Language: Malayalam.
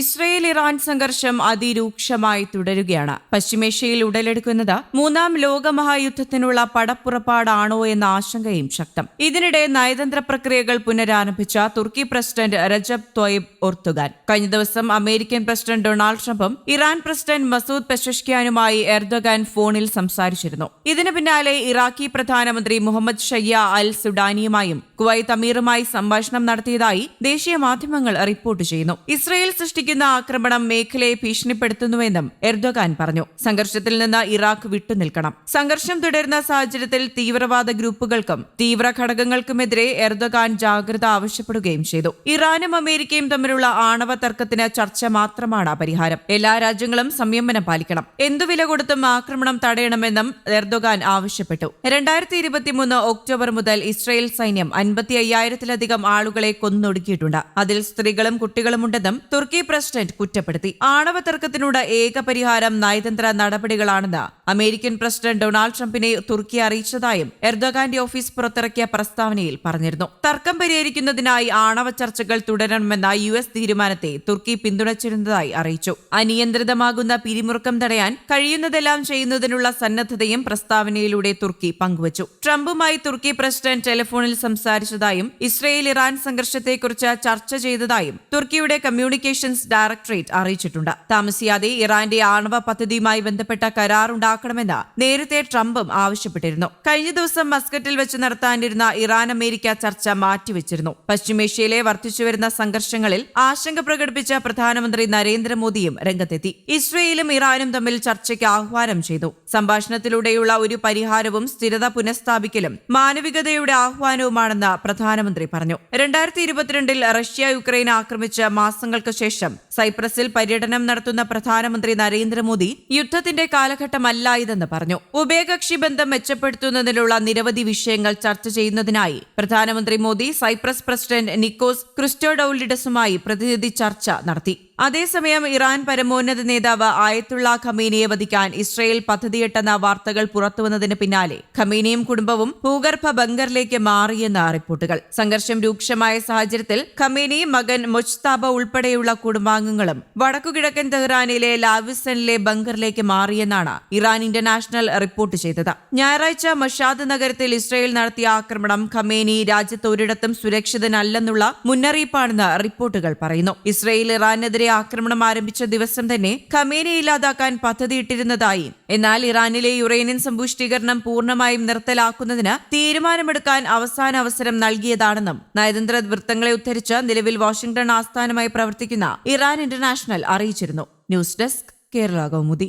ഇസ്രയേൽ ഇറാൻ സംഘർഷം അതിരൂക്ഷമായി തുടരുകയാണ്. പശ്ചിമേഷ്യയിൽ ഉടലെടുക്കുന്നത് മൂന്നാം ലോകമഹായുദ്ധത്തിനുള്ള പടപ്പുറപ്പാടാണോ എന്ന ആശങ്കയും ശക്തം. ഇതിനിടെ നയതന്ത്ര പ്രക്രിയകൾ പുനരാരംഭിച്ച തുർക്കി പ്രസിഡന്റ് റജബ് തൊയബ് ഒർത്തുഗാൻ കഴിഞ്ഞ ദിവസം അമേരിക്കൻ പ്രസിഡന്റ് ഡൊണാൾഡ് ട്രംപും ഇറാൻ പ്രസിഡന്റ് മസൂദ് പെഷഷ്കിയാനുമായി എർദോഗാൻ ഫോണിൽ സംസാരിച്ചിരുന്നു. ഇതിനു പിന്നാലെ ഇറാഖി പ്രധാനമന്ത്രി മുഹമ്മദ് ഷയ്യ അൽ സുഡാനിയുമായും കുവൈത്ത് അമീറുമായി സംഭാഷണം നടത്തിയതായി ദേശീയ മാധ്യമങ്ങൾ റിപ്പോർട്ട് ചെയ്യുന്നു. ഇസ്രയേൽ സൃഷ്ടിക്കുന്ന ആക്രമണം മേഖലയെ ഭീഷണിപ്പെടുത്തുന്നുവെന്നും എർദോഗാൻ പറഞ്ഞു. സംഘർഷത്തിൽ നിന്ന് ഇറാഖ് വിട്ടുനിൽക്കണം. സംഘർഷം തുടരുന്ന സാഹചര്യത്തിൽ തീവ്രവാദ ഗ്രൂപ്പുകൾക്കും തീവ്ര ഘടകങ്ങൾക്കുമെതിരെ എർദോഗാൻ ജാഗ്രത ആവശ്യപ്പെടുകയും ചെയ്തു. ഇറാനും അമേരിക്കയും തമ്മിലുള്ള ആണവ തർക്കത്തിന് ചർച്ച മാത്രമാണ് പരിഹാരം. എല്ലാ രാജ്യങ്ങളും സംയമനം പാലിക്കണം. എന്തു വില കൊടുത്തും ആക്രമണം തടയണമെന്നും എർദോഗാൻ ആവശ്യപ്പെട്ടു. രണ്ടായിരത്തി ഇരുപത്തിമൂന്ന് ഒക്ടോബർ മുതൽ ഇസ്രായേൽ സൈന്യം അൻപത്തി അയ്യായിരത്തിലധികം ആളുകളെ കൊന്നൊടുക്കിയിട്ടുണ്ട്. അതിൽ സ്ത്രീകളും കുട്ടികളുമുണ്ടെന്നും തുർക്കി പ്രസിഡന്റ് കുറ്റപ്പെടുത്തി. ആണവ തർക്കത്തിനുള്ള ഏക പരിഹാരം നയതന്ത്ര നടപടികളാണെന്ന് അമേരിക്കൻ പ്രസിഡന്റ് ഡൊണാൾഡ് ട്രംപിനെ തുർക്കി അറിയിച്ചതായും എർദോഗാന്റെ ഓഫീസ് പുറത്തിറക്കിയ പ്രസ്താവനയിൽ പറഞ്ഞിരുന്നു. തർക്കം പരിഹരിക്കുന്നതിനായി ആണവ ചർച്ചകൾ തുടരണമെന്ന യു എസ് തീരുമാനത്തെ തുർക്കി പിന്തുണച്ചിരുന്നതായി അറിയിച്ചു. അനിയന്ത്രിതമാകുന്ന പിരിമുറുക്കം തടയാൻ കഴിയുന്നതെല്ലാം ചെയ്യുന്നതിനുള്ള സന്നദ്ധതയും പ്രസ്താവനയിലൂടെ തുർക്കി പങ്കുവച്ചു. ട്രംപുമായി തുർക്കി പ്രസിഡന്റ് ടെലിഫോണിൽ സംസാരിച്ചതായും ഇസ്രയേൽ ഇറാൻ സംഘർഷത്തെക്കുറിച്ച് ചർച്ച ചെയ്തതായും തുർക്കിയുടെ കമ്മ്യൂണിക്കേഷൻസ് ഡയറക്ടറേറ്റ് അറിയിച്ചിട്ടുണ്ട്. താമസിയാതെ ഇറാന്റെ ആണവ പദ്ധതിയുമായി ബന്ധപ്പെട്ട കരാർ ഉണ്ടാക്കണമെന്ന് നേരത്തെ ട്രംപും ആവശ്യപ്പെട്ടിരുന്നു. കഴിഞ്ഞ ദിവസം മസ്കറ്റിൽ വെച്ച് നടത്താനിരുന്ന ഇറാൻ അമേരിക്ക ചർച്ച മാറ്റിവെച്ചിരുന്നു. പശ്ചിമേഷ്യയിലെ വർദ്ധിച്ചുവരുന്ന സംഘർഷങ്ങളിൽ ആശങ്ക പ്രകടിപ്പിച്ച പ്രധാനമന്ത്രി നരേന്ദ്രമോദിയും രംഗത്തെത്തി. ഇസ്രയേലും ഇറാനും തമ്മിൽ ചർച്ചയ്ക്ക് ആഹ്വാനം ചെയ്തു. സംഭാഷണത്തിലൂടെയുള്ള ഒരു പരിഹാരവും സ്ഥിരത പുനഃസ്ഥാപിക്കലും മാനവികതയുടെ ആഹ്വാനവുമാണെന്ന് പ്രധാനമന്ത്രി പറഞ്ഞു. രണ്ടായിരത്തി ഇരുപത്തിരണ്ടിൽ റഷ്യ യുക്രൈൻ ആക്രമിച്ച് മാസങ്ങൾക്ക് ശേഷം സൈപ്രസിൽ പര്യടനം നടത്തുന്ന പ്രധാനമന്ത്രി നരേന്ദ്രമോദി യുദ്ധത്തിന്റെ കാലഘട്ടമല്ല ഇതെന്ന് പറഞ്ഞു. ഉഭയകക്ഷി ബന്ധം മെച്ചപ്പെടുത്തുന്നതിനുള്ള നിരവധി വിഷയങ്ങൾ ചർച്ച ചെയ്യുന്നതിനായി പ്രധാനമന്ത്രി മോദി സൈപ്രസ് പ്രസിഡന്റ് നിക്കോസ് ക്രിസ്റ്റോഡൌലിഡസുമായി പ്രതിനിധി ചർച്ച നടത്തി. അതേസമയം ഇറാൻ പരമോന്നത നേതാവ് ആയത്തുള്ള ഖമീനിയെ വധിക്കാൻ ഇസ്രയേൽ പദ്ധതിയിട്ടെന്ന വാർത്തകൾ പുറത്തുവന്നതിന് പിന്നാലെ ഖമീനിയും കുടുംബവും ഭൂഗർഭ ബങ്കറിലേക്ക് മാറിയെന്ന റിപ്പോർട്ടുകൾ. സംഘർഷം രൂക്ഷമായ സാഹചര്യത്തിൽ ഖമീനി മകൻ മൊജ്താബ ഉൾപ്പെടെയുള്ള കുടുംബാംഗങ്ങളും വടക്കുകിഴക്കൻ തെഹ്റാനിലെ ലാവിസനിലെ ബങ്കറിലേക്ക് മാറിയെന്നാണ് ഇറാൻ ഇന്റർനാഷണൽ റിപ്പോർട്ട് ചെയ്തത്. ഞായറാഴ്ച മഷാദ് നഗരത്തിൽ ഇസ്രയേൽ നടത്തിയ ആക്രമണം ഖമേനി രാജ്യത്ത് ഒരിടത്തും സുരക്ഷിതനല്ലെന്നുള്ള മുന്നറിയിപ്പാണെന്ന് റിപ്പോർട്ടുകൾ പറയുന്നു. ഇസ്രയേൽ ഇറാനെതിരെ ആക്രമണം ആരംഭിച്ച ദിവസം തന്നെ ഖമേനെ ഇല്ലാതാക്കാൻ പദ്ധതിയിട്ടിരുന്നതായി. എന്നാൽ ഇറാനിലെ യുറേനിയൻ സമ്പുഷ്ടീകരണം പൂർണമായും നിർത്തലാക്കുന്നതിന് തീരുമാനമെടുക്കാൻ അവസാന അവസരം നൽകിയതാണെന്നും നയതന്ത്ര വൃത്തങ്ങളെ ഉദ്ധരിച്ച് നിലവിൽ വാഷിംഗ്ടൺ ആസ്ഥാനമായി പ്രവർത്തിക്കുന്ന ഇറാൻ ഇന്റർനാഷണൽ അറിയിച്ചിരുന്നു. News desk Kerala Kaumudi.